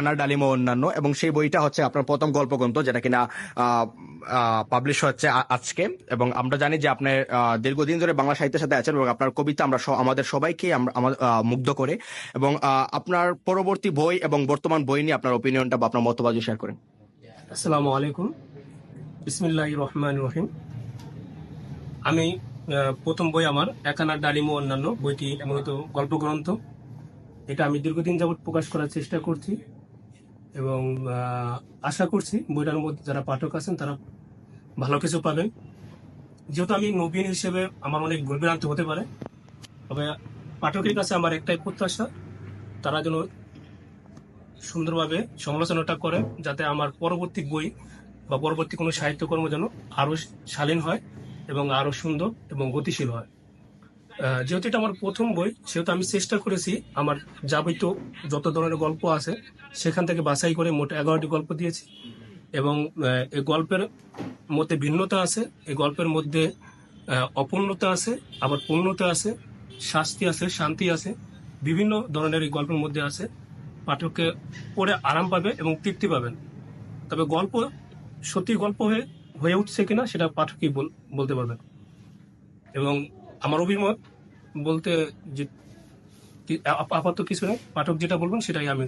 আনার ডালিম ও অন্যান্য, এবং সেই বইটা হচ্ছে আপনার প্রথম গল্পগ্রন্থ, যেটা কিনা পাবলিশ হচ্ছে আজকে। এবং আমরা জানি যে আপনি দীর্ঘদিন ধরে বাংলা সাহিত্যের সাথে আছেন, এবং আপনার কবিতা আমরা আমাদের সবাইকে মুগ্ধ করে। এবং আপনার পরবর্তী বই এবং বর্তমান বই নিয়ে আপনার ওপিনিয়নটা বা আপনার মতবাদ শেয়ার করেন। আসসালামু আলাইকুম। বিসমিল্লাহ রহমান রহিম। আমি প্রথম বই আমার একানার ডালিম ও অন্যান্য বইটি মূলত গল্প গ্রন্থ এটা আমি দীর্ঘদিন যাবত প্রকাশ করার চেষ্টা করছি। এবং আশা করছি বইটার মধ্যে যারা পাঠক আছেন তারা ভালো কিছু পাবেন। যেহেতু আমি নবীন হিসেবে আমার অনেক ভুলভ্রান্ত হতে পারে, তবে পাঠকের কাছে আমার একটাই প্রত্যাশা, তারা যেন সুন্দরভাবে সমালোচনাটা করে, যাতে আমার পরবর্তী বই বা পরবর্তী কোনো সাহিত্যকর্ম যেন আরও শালীন হয় এবং আরও সুন্দর এবং গতিশীল হয়। যেহেতু এটা আমার প্রথম বই, সেহেতু আমি চেষ্টা করেছি আমার যাবতীয় যত ধরনের গল্প আছে, সেখান থেকে বাছাই করে মোট এগারোটি গল্প দিয়েছি। এবং এই গল্পের মধ্যে ভিন্নতা আছে এই গল্পের মধ্যে অপূর্ণতা আছে, আবার পূর্ণতা আছে, শাস্তি আছে, শান্তি আছে, বিভিন্ন ধরনের এই গল্পের মধ্যে আছে। পাঠককে পড়ে আরাম পাবে এবং তৃপ্তি পাবেন। তবে গল্প সত্যি গল্প হয়ে হয়ে উঠছে কিনা, সেটা পাঠকই বল- বলতে পারবেন। এবং আমার অভিমত বলতে যে আপ- আপাতত কিছু নেই পাঠক যেটা বলবেন সেটাই আমি